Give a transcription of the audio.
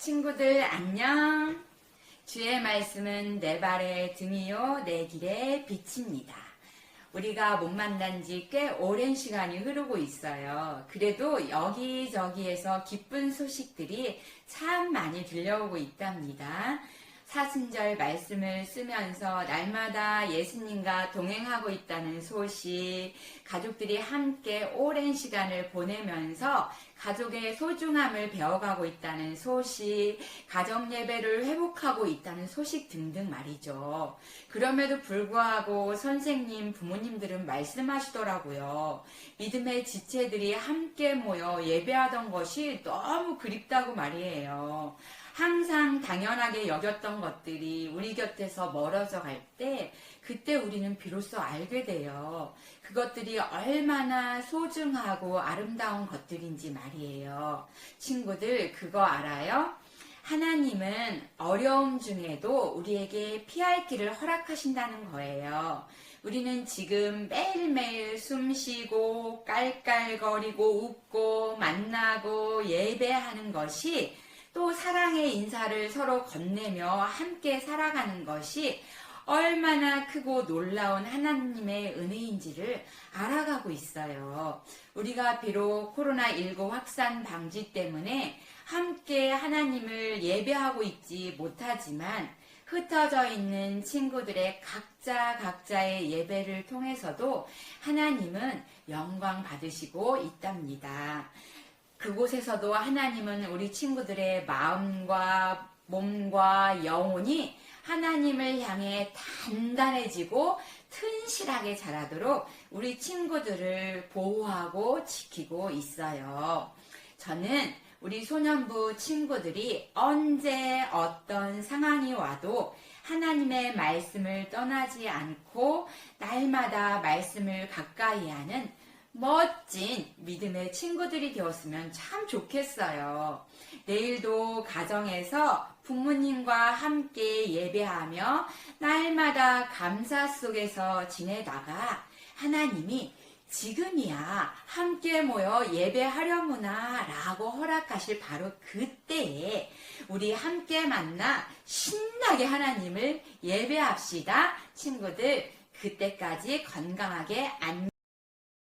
친구들 안녕. 주의 말씀은 내 발의 등이요 내 길의 빛입니다. 우리가 못 만난 지 꽤 오랜 시간이 흐르고 있어요. 그래도 여기저기에서 기쁜 소식들이 참 많이 들려오고 있답니다. 사순절 말씀을 쓰면서 날마다 예수님과 동행하고 있다는 소식, 가족들이 함께 오랜 시간을 보내면서 가족의 소중함을 배워가고 있다는 소식, 가정 예배를 회복하고 있다는 소식 등등 말이죠. 그럼에도 불구하고 선생님, 부모님들은 말씀하시더라고요. 믿음의 지체들이 함께 모여 예배하던 것이 너무 그립다고 말이에요. 항상 당연하게 여겼던 것들이 우리 곁에서 멀어져 갈 때, 그때 우리는 비로소 알게 돼요. 그것들이 얼마나 소중하고 아름다운 것들인지 말이에요. 친구들, 그거 알아요? 하나님은 어려움 중에도 우리에게 피할 길을 허락하신다는 거예요. 우리는 지금 매일매일 숨 쉬고 깔깔거리고 웃고 만나고 예배하는 것이 또 사랑의 인사를 서로 건네며 함께 살아가는 것이 얼마나 크고 놀라운 하나님의 은혜인지를 알아가고 있어요. 우리가 비록 코로나19 확산 방지 때문에 함께 하나님을 예배하고 있지 못하지만 흩어져 있는 친구들의 각자 각자의 예배를 통해서도 하나님은 영광 받으시고 있답니다. 그곳에서도 하나님은 우리 친구들의 마음과 몸과 영혼이 하나님을 향해 단단해지고 튼실하게 자라도록 우리 친구들을 보호하고 지키고 있어요. 저는 우리 소년부 친구들이 언제 어떤 상황이 와도 하나님의 말씀을 떠나지 않고 날마다 말씀을 가까이 하는 멋진 믿음의 친구들이 되었으면 참 좋겠어요. 내일도 가정에서 부모님과 함께 예배하며 날마다 감사 속에서 지내다가 하나님이 지금이야 함께 모여 예배하려무나 라고 허락하실 바로 그때에 우리 함께 만나 신나게 하나님을 예배합시다. 친구들 그때까지 건강하게 안녕